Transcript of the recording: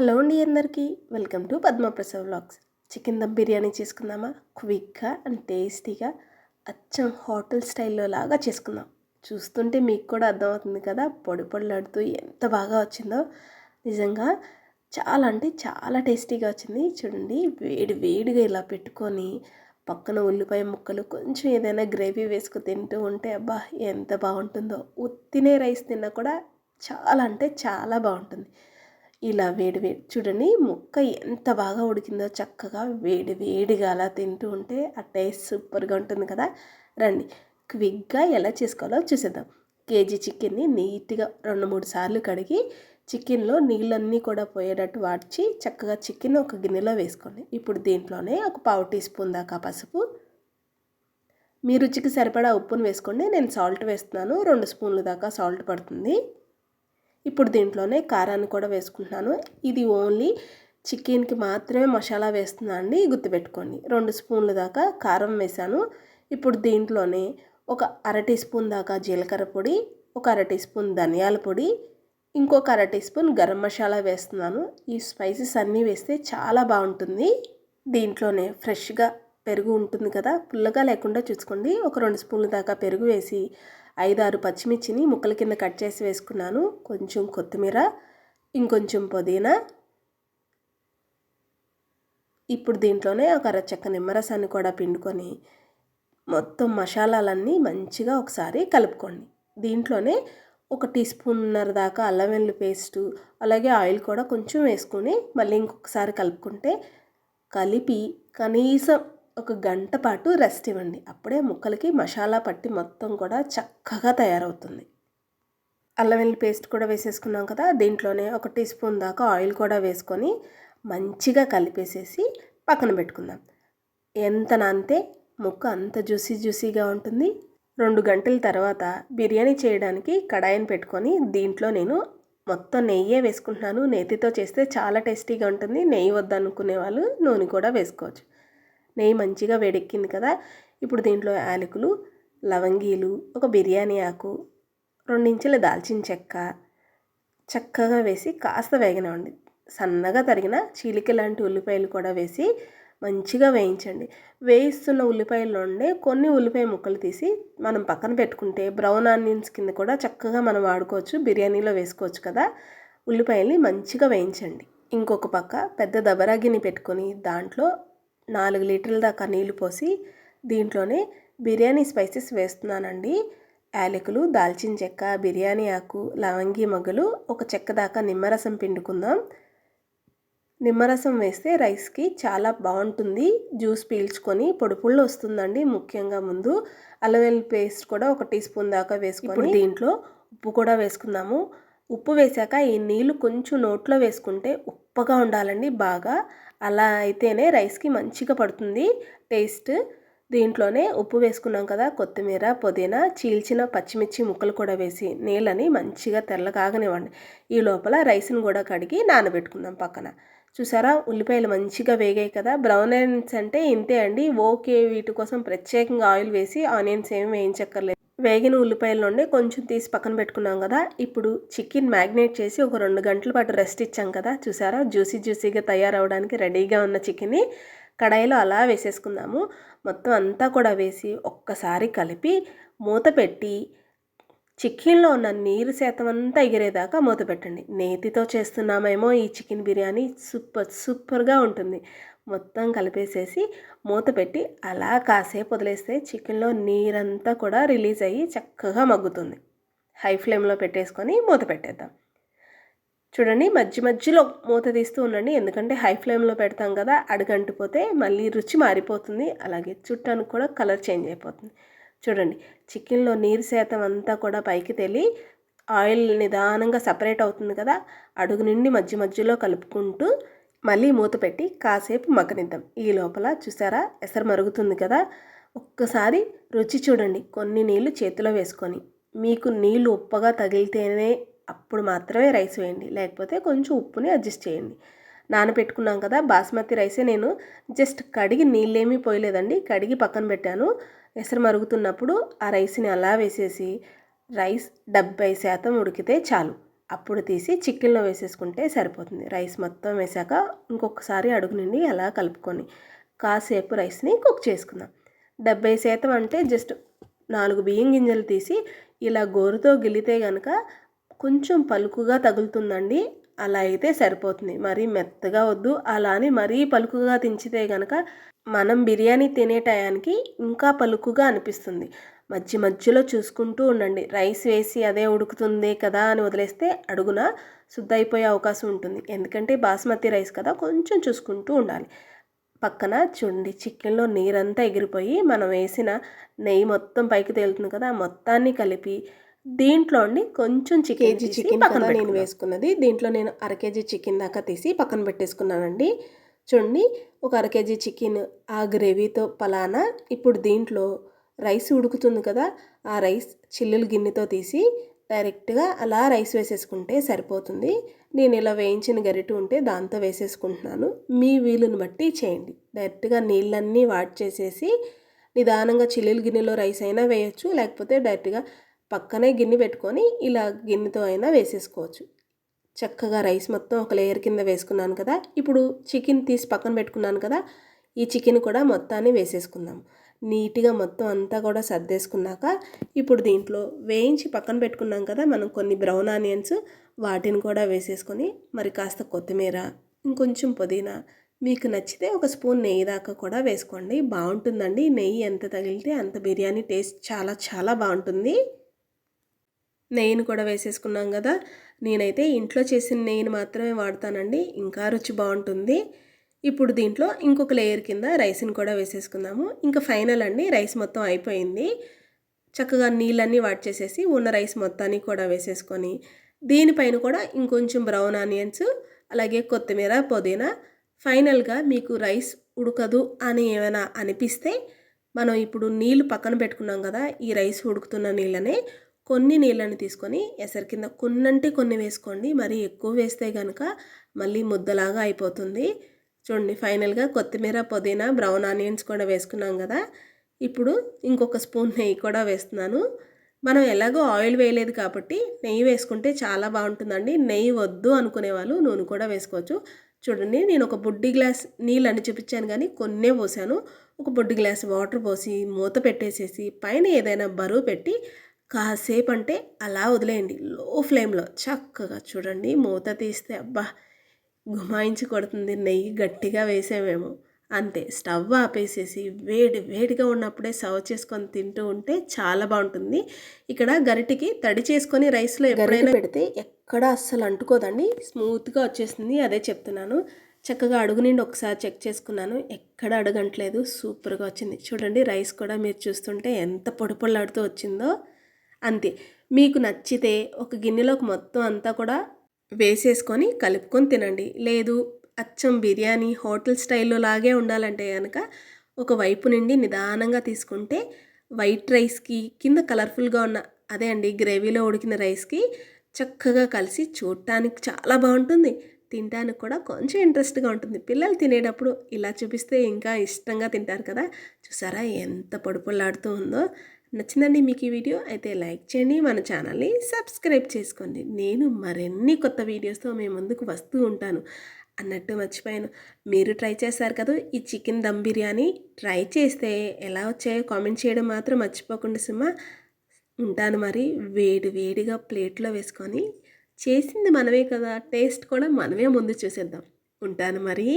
Hello అండి అందరికీ. Welcome to Padmaprasad vlogs. Chicken dum biryani చేసుకుందామా? క్విక్గా అండ్ టేస్టీగా అచ్చం హోటల్ స్టైల్లో లాగా చేసుకుందాం. చూస్తుంటే మీకు కూడా అర్థమవుతుంది కదా పొడి పొడిలాడుతూ ఎంత బాగా వచ్చిందో. నిజంగా చాలా అంటే చాలా టేస్టీగా వచ్చింది. చూడండి వేడి వేడిగా ఇలా పెట్టుకొని పక్కన ఉల్లిపాయ ముక్కలు కొంచెం ఏదైనా గ్రేవీ వేసుకు తింటూ ఉంటే అబ్బా ఎంత బాగుంటుందో. ఉత్తినే రైస్ తిన్నా కూడా చాలా అంటే చాలా బాగుంటుంది. ఇలా వేడి వేడి చూడండి ముక్క ఎంత బాగా ఉడికిందో చక్కగా వేడి వేడిగా అలా తింటూ ఉంటే ఆ టేస్ట్ సూపర్గా ఉంటుంది కదా. రండి క్విక్గా ఎలా చేసుకోవాలో చూసేద్దాం. కేజీ చికెన్ని నీట్గా రెండు మూడు సార్లు కడిగి చికెన్లో నీళ్ళన్నీ కూడా పోయేటట్టు వాడ్చి చక్కగా చికెన్ ఒక గిన్నెలో వేసుకోండి. ఇప్పుడు దీంట్లోనే ఒక పావు టీ స్పూన్ దాకా పసుపు. మీ రుచికి సరిపడా ఉప్పును వేసుకోండి. నేను సాల్ట్ వేస్తున్నాను. రెండు స్పూన్లు దాకా సాల్ట్ పడుతుంది. ఇప్పుడు దీంట్లోనే కారాన్ని కూడా వేసుకుంటున్నాను. ఇది ఓన్లీ చికెన్కి మాత్రమే మసాలా వేస్తున్నా అండి గుర్తుపెట్టుకోండి. రెండు స్పూన్లు దాకా కారం వేసాను ఇప్పుడు దీంట్లోనే ఒక అర టీ స్పూన్ దాకా జీలకర్ర పొడి ఒక అర టీ స్పూన్ ధనియాల పొడి ఇంకొక అర టీ స్పూన్ గరం మసాలా వేస్తున్నాను. ఈ స్పైసెస్ అన్నీ వేస్తే చాలా బాగుంటుంది. దీంట్లోనే ఫ్రెష్గా పెరుగు ఉంటుంది కదా పుల్లగా లేకుండా చూసుకోండి. ఒక రెండు స్పూన్ల దాకా పెరుగు వేసి ఐదారు పచ్చిమిర్చిని ముక్కల కింద కట్ చేసి వేసుకున్నాను. కొంచెం కొత్తిమీర ఇంకొంచెం పుదీనా. ఇప్పుడు దీంట్లోనే ఒక అరచక్క నిమ్మరసాన్ని కూడా పిండుకొని మొత్తం మసాలాలన్నీ మంచిగా ఒకసారి కలుపుకోండి. దీంట్లోనే ఒక టీ స్పూన్నర దాకా అల్లం వెల్లుల్లి పేస్టు అలాగే ఆయిల్ కూడా కొంచెం వేసుకొని మళ్ళీ ఇంకొకసారి కలుపుకుంటే కలిపి కనీసం ఒక గంట పాటు రెస్ట్ ఇవ్వండి. అప్పుడే ముక్కలకి మసాలా పట్టి మొత్తం కూడా చక్కగా తయారవుతుంది. అల్లం వెల్లుల్లి పేస్ట్ కూడా వేసేసుకున్నాం కదా దీంట్లోనే ఒక టీ స్పూన్ దాకా ఆయిల్ కూడా వేసుకొని మంచిగా కలిపేసేసి పక్కన పెట్టుకుందాం. ఎంత నానితే ముక్క అంత జ్యూసీ జ్యూసీగా ఉంటుంది. రెండు గంటల తర్వాత బిర్యానీ చేయడానికి కడాయిని పెట్టుకొని దీంట్లో నేను మొత్తం నెయ్యే వేసుకుంటున్నాను. నెయ్యితో చేస్తే చాలా టేస్టీగా ఉంటుంది. నెయ్యి వద్దనుకునే వాళ్ళు నూనె కూడా వేసుకోవచ్చు. నెయ్యి మంచిగా వేడెక్కింది కదా. ఇప్పుడు దీంట్లో యాలకులు లవంగీలు ఒక బిర్యానీ ఆకు రెండించెల దాల్చిన చెక్క చక్కగా వేసి కాస్త వేగనివ్వండి సన్నగా తరిగిన చీలిక లాంటి ఉల్లిపాయలు కూడా వేసి మంచిగా వేయించండి. వేయిస్తున్న ఉల్లిపాయల్లో నుండి కొన్ని ఉల్లిపాయ ముక్కలు తీసి మనం పక్కన పెట్టుకుంటే బ్రౌన్ ఆనియన్స్ కింద కూడా చక్కగా మనం వాడుకోవచ్చు బిర్యానీలో వేసుకోవచ్చు కదా. ఉల్లిపాయల్ని మంచిగా వేయించండి. ఇంకొక పక్క పెద్ద దబరాగిని పెట్టుకొని దాంట్లో నాలుగు లీటర్ల దాకా నీళ్ళు పోసి దీంట్లోనే బిర్యానీ స్పైసెస్ వేస్తున్నానండి. యాలకులు దాల్చిన చెక్క బిర్యానీ ఆకు లవంగి మొగ్గలు ఒక చెక్క దాకా నిమ్మరసం పిండుకుందాం. నిమ్మరసం వేస్తే రైస్కి చాలా బాగుంటుంది. జ్యూస్ పీల్చుకొని పొడి పుళ్ళు వస్తుందండి ముఖ్యంగా ముందు. అల్లం పేస్ట్ కూడా ఒక టీ స్పూన్ దాకా వేసుకొని దీంట్లో ఉప్పు కూడా వేసుకుందాము. ఉప్పు వేసాక ఈ నీళ్ళు కొంచెం నోట్లో వేసుకుంటే ఉప్పగా ఉండాలండి బాగా. అలా అయితేనే రైస్కి మంచిగా పడుతుంది టేస్ట్. దీంట్లోనే ఉప్పు వేసుకున్నాం కదా కొత్తిమీర పుదీనా చీల్చిన పచ్చిమిర్చి ముక్కలు కూడా వేసి నీళ్ళని మంచిగా తెల్లగాగనివ్వండి ఈ లోపల రైస్ని కూడా కడిగి నానబెట్టుకుందాం పక్కన. చూసారా ఉల్లిపాయలు మంచిగా వేగాయి కదా. బ్రౌన్ ఆనియన్స్ అంటే ఇంతే అండి. ఓకే వీటి కోసం ప్రత్యేకంగా ఆయిల్ వేసి ఆనియన్స్ ఏమి వేయించక్కర్లేదు. వేగిన ఉల్లిపాయల నుండి కొంచెం తీసి పక్కన పెట్టుకున్నాం కదా. ఇప్పుడు చికెన్ మ్యాగ్నేట్ చేసి ఒక రెండు గంటల పాటు రెస్ట్ ఇచ్చాం కదా. చూసారా? జ్యూసీ జ్యూసీగా తయారవడానికి రెడీగా ఉన్న చికెన్ని కడాయిలో అలా వేసేసుకుందాము. మొత్తం అంతా కూడా వేసి ఒక్కసారి కలిపి మూత పెట్టి చికెన్లో ఉన్న నీరు శాతం అంతా ఎగిరేదాకా మూత పెట్టండి. నేతితో చేస్తున్నామేమో ఈ చికెన్ బిర్యానీ. సూపర్ సూపర్గా ఉంటుంది. మొత్తం కలిపేసేసి మూత పెట్టి అలా కాసేపు వదిలేస్తే చికెన్లో నీరంతా కూడా రిలీజ్ అయ్యి చక్కగా మగ్గుతుంది. హై ఫ్లేమ్లో పెట్టేసుకొని మూత పెట్టేద్దాం. చూడండి మధ్య మధ్యలో మూత తీస్తూ ఉండండి. ఎందుకంటే హై ఫ్లేమ్లో పెడతాం కదా అడుగంటిపోతే మళ్ళీ రుచి మారిపోతుంది. అలాగే చుట్టానికి కూడా కలర్ చేంజ్ అయిపోతుంది. చూడండి చికెన్లో నీరు శాతం అంతా కూడా పైకి తెలి ఆయిల్ నిదానంగా సపరేట్ అవుతుంది కదా అడుగు నుండి మధ్య మధ్యలో కలుపుకుంటూ మళ్ళీ మూత పెట్టి కాసేపు మగ్గనిద్దాం. ఈ లోపల చూసారా? ఎసరు మరుగుతుంది కదా? ఒక్కసారి రుచి చూడండి. కొన్ని నీళ్ళు చేతిలో వేసుకొని. మీకు నీళ్ళు ఉప్పగా తగిలితేనే అప్పుడు మాత్రమే రైస్ వేయండి. లేకపోతే కొంచెం ఉప్పుని అడ్జస్ట్ చేయండి. నానబెట్టుకున్నాం కదా బాస్మతి రైసే నేను. జస్ట్ కడిగి నీళ్ళేమీ పోయలేదండి. కడిగి పక్కన పెట్టాను. ఎసరు మరుగుతున్నప్పుడు ఆ రైస్ని అలా వేసేసి రైస్ డెబ్బై శాతం ఉడికితే చాలు. అప్పుడు తీసి చికెన్లో వేసేసుకుంటే సరిపోతుంది. రైస్ మొత్తం వేసాక ఇంకొకసారి అడుగు నుండి అలా కలుపుకొని కాసేపు రైస్ని కుక్ చేసుకుందాం. డెబ్బై శాతం అంటే జస్ట్ నాలుగు బియ్యం గింజలు తీసి ఇలా గోరుతో గిలితే కనుక కొంచెం పలుకుగా తగులుతుందండి. అలా అయితే సరిపోతుంది. మరీ మెత్తగా వద్దు. అలా అని మరీ పలుకుగా తించితే కనుక మనం బిర్యానీ తినే టయానికి ఇంకా పలుకుగా అనిపిస్తుంది. మధ్య మధ్యలో చూసుకుంటూ ఉండండి. రైస్ వేసి అదే ఉడుకుతుంది కదా అని వదిలేస్తే అడుగున శుద్ధ అయిపోయే అవకాశం ఉంటుంది. ఎందుకంటే బాస్మతి రైస్ కదా కొంచెం చూసుకుంటూ ఉండాలి. పక్కన చూడండి చికెన్లో నీరంతా ఎగిరిపోయి మనం వేసిన నెయ్యి మొత్తం పైకి తేలుతుంది కదా మొత్తాన్ని కలిపి దీంట్లో కొంచెం చికెన్ చికెన్ పక్కన నేను వేసుకున్నది. దీంట్లో నేను అర కేజీ చికెన్ దాకా తీసి పక్కన పెట్టేసుకున్నానండి. చూడండి ఒక అర కేజీ చికెన్ ఆ గ్రేవీతో పలానా. ఇప్పుడు దీంట్లో రైస్ ఉడుకుతుంది కదా ఆ రైస్ చిల్లులు గిన్నెతో తీసి డైరెక్ట్గా అలా రైస్ వేసేసుకుంటే సరిపోతుంది. నేను ఇలా వేయించిన గరిటె ఉంటే దాంతో వేసేసుకుంటున్నాను. మీ వీలుని బట్టి చేయండి. డైరెక్ట్గా నీళ్ళన్నీ వాట్ చేసేసి నిదానంగా చిల్లులు గిన్నెలో రైస్ అయినా వేయచ్చు లేకపోతే డైరెక్ట్గా పక్కనే గిన్నె పెట్టుకొని ఇలా గిన్నెతో అయినా వేసేసుకోవచ్చు. చక్కగా రైస్ మొత్తం ఒక లేయర్ కింద వేసుకున్నాను కదా ఇప్పుడు చికెన్ తీసి పక్కన పెట్టుకున్నాను కదా ఈ చికెన్ కూడా మొత్తాన్ని వేసేసుకుందాం. నీట్గా మొత్తం అంతా కూడా సర్దేసుకున్నాక ఇప్పుడు దీంట్లో వేయించి పక్కన పెట్టుకున్నాం కదా మనం కొన్ని బ్రౌన్ ఆనియన్స్ వాటిని కూడా వేసేసుకొని మరి కాస్త కొత్తిమీర ఇంకొంచెం పుదీనా మీకు నచ్చితే ఒక స్పూన్ నెయ్యి దాకా కూడా వేసుకోండి. బాగుంటుందండి. నెయ్యి ఎంత తగిలితే అంత బిర్యానీ టేస్ట్ చాలా చాలా బాగుంటుంది. నెయ్యిని కూడా వేసేసుకున్నాం కదా నేనైతే ఇంట్లో చేసిన నెయ్యిని మాత్రమే వాడతానండి. ఇంకా రుచి బాగుంటుంది. ఇప్పుడు దీంట్లో ఇంకొక లేయర్ కింద రైస్ని కూడా వేసేసుకుందాము. ఇంకా ఫైనల్ అండి రైస్ మొత్తం అయిపోయింది. చక్కగా నీళ్ళన్నీ వాట్ చేసేసి ఉన్న రైస్ మొత్తాన్ని కూడా వేసేసుకొని దీనిపైన కూడా ఇంకొంచెం బ్రౌన్ ఆనియన్స్ అలాగే కొత్తిమీర పుదీనా. ఫైనల్గా మీకు రైస్ ఉడకదు అని ఏమైనా అనిపిస్తే మనం ఇప్పుడు నీళ్ళు పక్కన పెట్టుకున్నాం కదా ఈ రైస్ ఉడుకుతున్న నీళ్ళనే కొన్ని నీళ్ళని తీసుకొని ఎసరి కింద కొన్నంటే కొన్ని వేసుకోండి. మరి ఎక్కువ వేస్తే కనుక మళ్ళీ ముద్దలాగా అయిపోతుంది. చూడండి ఫైనల్గా కొత్తిమీర పుదీనా బ్రౌన్ ఆనియన్స్ కూడా వేసుకున్నాం కదా. ఇప్పుడు ఇంకొక స్పూన్ నెయ్యి కూడా వేస్తున్నాను. మనం ఎలాగో ఆయిల్ వేయలేదు కాబట్టి నెయ్యి వేసుకుంటే చాలా బాగుంటుందండి. నెయ్యి వద్దు అనుకునే వాళ్ళు నూనె కూడా వేసుకోవచ్చు. చూడండి నేను ఒక బుడ్డి గ్లాస్ నీళ్ళు అని చూపించాను కానీ కొన్నే పోసాను. ఒక బుడ్డి గ్లాస్ వాటర్ పోసి మూత పెట్టేసేసి పైన ఏదైనా బరువు పెట్టి కాసేపు అంటే అలా వదిలేయండి. లో ఫ్లేమ్లో చక్కగా చూడండి మూత తీస్తే అబ్బా! గుమాయించి కొడుతుంది నెయ్యి గట్టిగా వేసేమేమో అంతే స్టవ్ ఆపేసేసి వేడి వేడిగా ఉన్నప్పుడే సర్వ్ చేసుకొని తింటూ ఉంటే చాలా బాగుంటుంది. ఇక్కడ గరిటికి తడి చేసుకొని రైస్లో ఎప్పుడైనా పెడితే ఎక్కడ అస్సలు అంటుకోదండి. స్మూత్గా వచ్చేస్తుంది అదే చెప్తున్నాను. చక్కగా అడుగు నుండి ఒకసారి చెక్ చేసుకున్నాను ఎక్కడ అడగట్లేదు. సూపర్గా వచ్చింది. చూడండి రైస్ కూడా మీరు చూస్తుంటే ఎంత పొడి పొల్లాడుతూ వచ్చిందో. అంతే మీకు నచ్చితే ఒక గిన్నెలోకి మొత్తం అంతా కూడా వేసేసుకొని కలుపుకొని తినండి. లేదు అచ్చం బిర్యానీ హోటల్ స్టైల్లో లాగే ఉండాలంటే కనుక ఒక వైపు నుండి నిదానంగా తీసుకుంటే వైట్ రైస్కి కింద కలర్ఫుల్గా ఉన్న అదే అండి గ్రేవీలో ఉడికిన రైస్కి చక్కగా కలిసి చూడటానికి చాలా బాగుంటుంది. తినడానికి కూడా కొంచెం ఇంట్రెస్ట్గా ఉంటుంది. పిల్లలు తినేటప్పుడు ఇలా చూపిస్తే ఇంకా ఇష్టంగా తింటారు కదా. చూసారా ఎంత పొడుపులాడుతూ ఉందో. నచ్చిందండి మీకు ఈ వీడియో అయితే లైక్ చేయండి మన ఛానల్ని సబ్స్క్రైబ్ చేసుకోండి. నేను మరిన్ని కొత్త వీడియోస్తో మేము ముందుకు వస్తూ ఉంటాను. అన్నట్టు మర్చిపోయాను. మీరు ట్రై చేశారు కదా ఈ చికెన్ దమ్ బిర్యానీ. ట్రై చేస్తే ఎలా వచ్చాయో కామెంట్ చేయడం మాత్రం మర్చిపోకుండా సుమా. ఉంటాను మరి వేడి వేడిగా ప్లేట్లో వేసుకొని. చేసింది మనమే కదా టేస్ట్ కూడా మనమే ముందు చూసేద్దాం. ఉంటాను మరి.